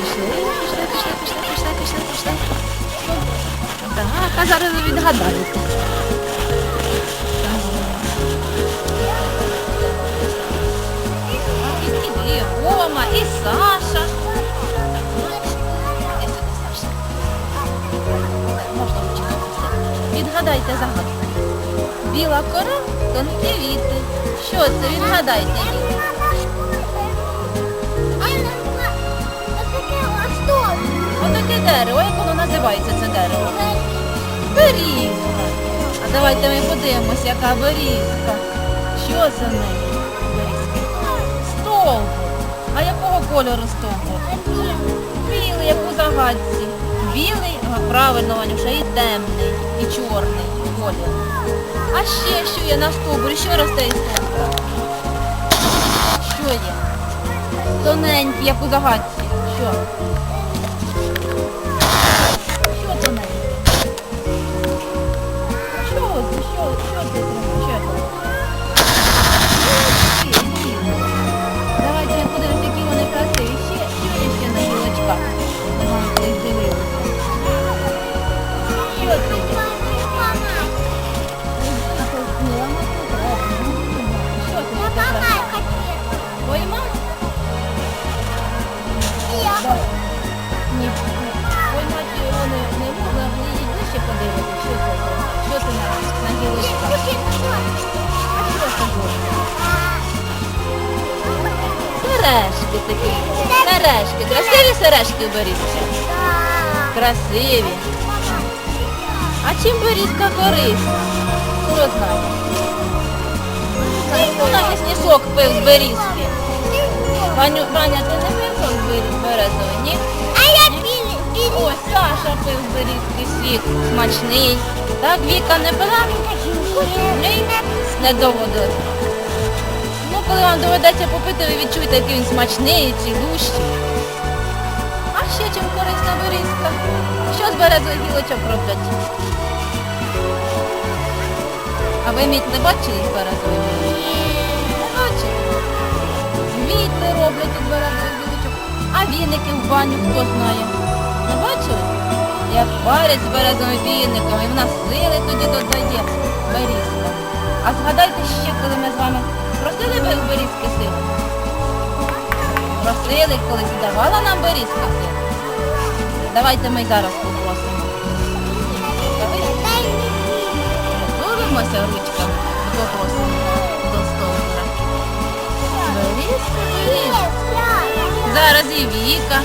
пішли, пішли, пішли, пішли, пішли, пішли, пішли. Так, а зараз ви відгадаєте. Рома, і Саша. Можна Відгадайте загадку. Біла кора, тонкі віти. Що це? Відгадайте. Дерево. Як воно називається це дерево? Берізка. А давайте ми подивимось, яка берізка. Що за неї? Берізка. Стовбур. А якого кольору стовбур? Білий, як у загадці. Білий, а, правильно, Ванюша, і темний, і чорний колір. А ще що є на стовбурі? Що росте із стовбура? Що є? Тоненький, як у загадці. Що? Що Сережки такі. Сережки. Красиві сережки у? Красиві. А чим берізка корисна? Хто знає? Хто на сок пив з берізки? Ваню, Ваня, ти не пив сок з березовий, ні? Ось Саша пив з берізки сік. Смачний. Так, Віка не пила? Не доводилось. Коли вам доведеться попити, ви відчуєте, який він смачний, цілющий. А ще чим корисна берізка? Що з березових гілочок роблять? А ви мідь не бачили з березових? Не бачили? Квіти роблять із березових гілочок. А віники в баню хто знає? Не бачили? Як парять з березовими віниками, і в нас сили тоді додає берізка. А згадайте ще, коли ми з вами просили у берізки сили? Просили колись, давала нам берізка сили? Давайте ми зараз попросимо. Готуємося ручками і попросимо до стовбура. Берізка, берізка. Зараз і Віка.